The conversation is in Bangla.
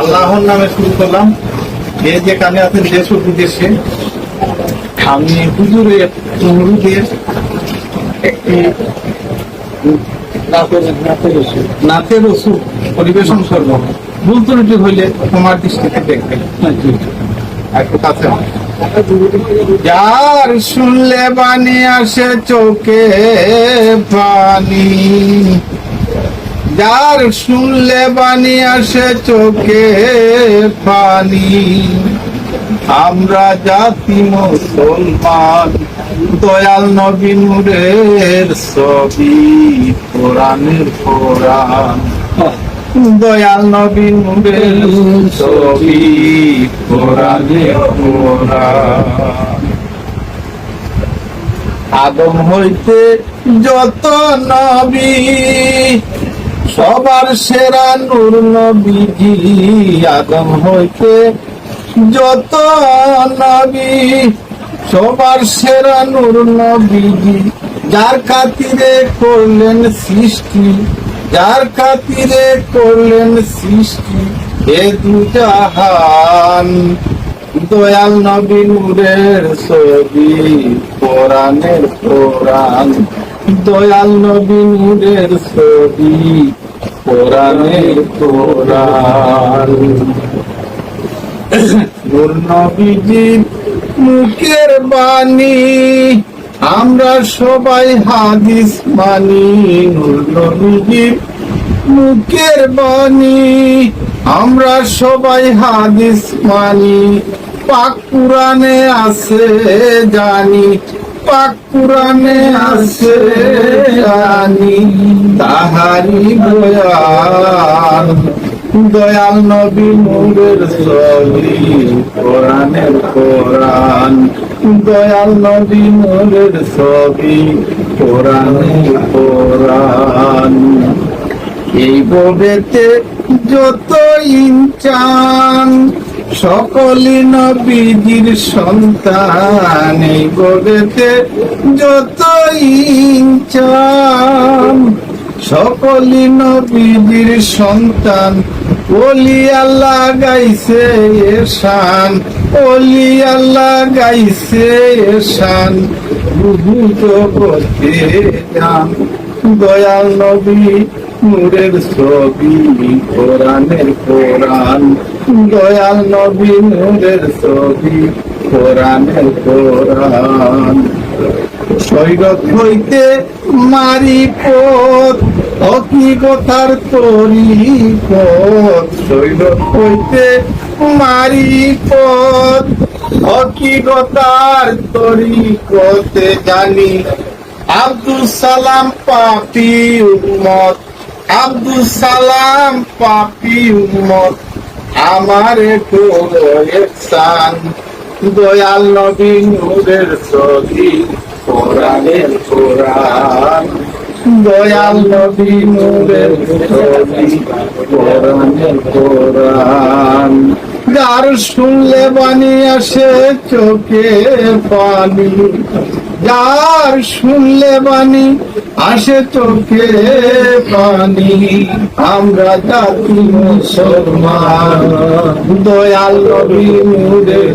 আল্লাহর নামে শুরু করলাম। যে যে কানে আছেন, দেশ ও বিদেশে। আমি হুজুরের অনুরোধের একটি নাচের ওষুধ পরিবেশন করব। ভুল ত্রুটি হইলে তোমার দৃষ্টিতে একটু কাছে যার শুনলে বাণী আসে চোখে পানি যার শুনলে বাণী আসে চোখে পানি। আমরা জাতি মুসলমান, দয়াল নবী নূরের ছবি, কোরআনের কোরআন। দয়াল নবী নূরের ছবি, কোরআনের কোরআন। আদম হইতে যত নবী সবার সেরা নূর নবীজি আদম হইতে যত নবী, সবার সেরা নূর নবীজি, যার খাতিরে করলেন সৃষ্টি, যার খাতিরে করলেন সৃষ্টি, এ দুজাহান দয়াল নবী নূরের ছবি, কোরআনের কোরআন। দয়াল নবী নূরের ছবি কোরআন নবীজির মুখের বাণী, আমরা সবাই হাদিস মানি। নবীজির মুখের বাণী, আমরা সবাই হাদিস মানি। পাক পুরাণে আছে জানি, পাক পুরাণে আছে জানি তাহারি বয়ান দয়াল নবী নূরের ছবি কোরআনের কোরআন। দয়াল নবী নূরের ছবি কোরআনের কোরআন। এই ববেতে যত ইনচান, সকলি নবীজির সন্তান। এই ববেতে যত ইনচান সকলি নবীজির সন্তান, ওলি আল্লাহ গাইছে এসান ওলি আল্লাহ গাইছে এসান বুঝু জগতে যান দয়াল নবী নূরের ছবি, কোরআনের কোরআন। দয়াল নবী নূরের ছবি, কোরআনের কোরআন। সৈরত হইতে মারি পথ অকিগতার তরি পথ। সৈরত হইতে মারি পথ অকিগতার তরি পথে জানি। আব্দুল সালাম পাপি উম্মত, আব্দুল সালাম পাপি উম্মত। আমার একসান দয়াল নবী নূরের ছবি কোরআনের কোরআন। দয়াল নবী নূরের ছবি কোরআনের কোরআন। যার শুনলে বাণী আসে চোখে পানি। যার শুনলে বাণী আসে চোখে পানি। আমরা জাতি মুসলমান। দয়াল নবী নূরের